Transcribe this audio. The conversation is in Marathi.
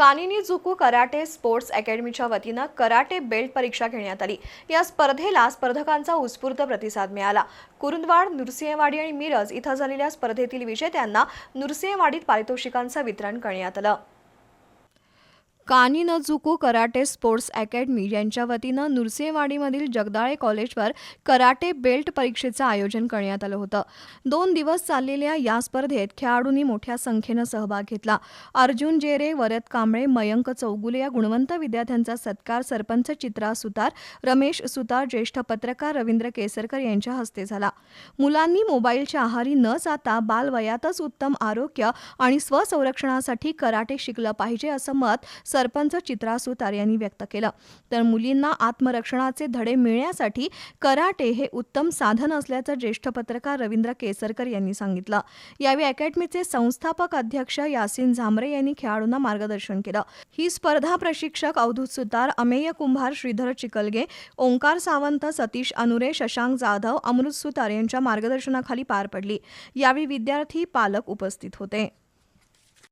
कानिनी जुकू कराटे स्पोर्ट्स अकॅडमीच्या वतीनं कराटे बेल्ट परीक्षा घेण्यात आली. या स्पर्धेला स्पर्धकांचा उत्स्फूर्त प्रतिसाद मिळाला. कुरुंदवाड नृसिंहवाडी आणि मिरज इथं झालेल्या स्पर्धेतील विजेत्यांना नृसिंहवाडीत पारितोषिकांचं वितरण करण्यात आलं. कानी नजुको कराटे स्पोर्ट्स अकॅडमी यांच्या वतीनं नुरसेवाडीमधील जगदाळे कॉलेजवर कराटे बेल्ट परीक्षेचं आयोजन करण्यात आलं होतं. दोन दिवस चाललेल्या या स्पर्धेत खेळाडूंनी मोठ्या संख्येनं सहभाग घेतला. अर्जुन जेरे वरद कांबळे मयंक चौगुले या गुणवंत विद्यार्थ्यांचा सत्कार सरपंच चित्रा सुतार रमेश सुतार ज्येष्ठ पत्रकार रवींद्र केसरकर यांच्या हस्ते झाला. मुलांनी मोबाईलच्या आहारी न जाता बालवयातच उत्तम आरोग्य आणि स्वसंरक्षणासाठी कराटे शिकलं पाहिजे असं मत सरपंच चित्रा सुतार यांनी व्यक्त केलं. तर मुलींना आत्मरक्षणाचे धडे मिळण्यासाठी कराटे हे उत्तम साधन असल्याचं ज्येष्ठ पत्रकार रवींद्र केसरकर यांनी सांगितलं. यावेळी अकॅडमीचे संस्थापक अध्यक्ष यासिन झामरे यांनी खेळाडूंना मार्गदर्शन केलं. ही स्पर्धा प्रशिक्षक अवधूत सुतार अमेय कुंभार श्रीधर चिकलगे ओंकार सावंत सतीश अनुरे शशांक जाधव अमृत सुतार यांच्या मार्गदर्शनाखाली पार पडली. यावेळी विद्यार्थी पालक उपस्थित होते.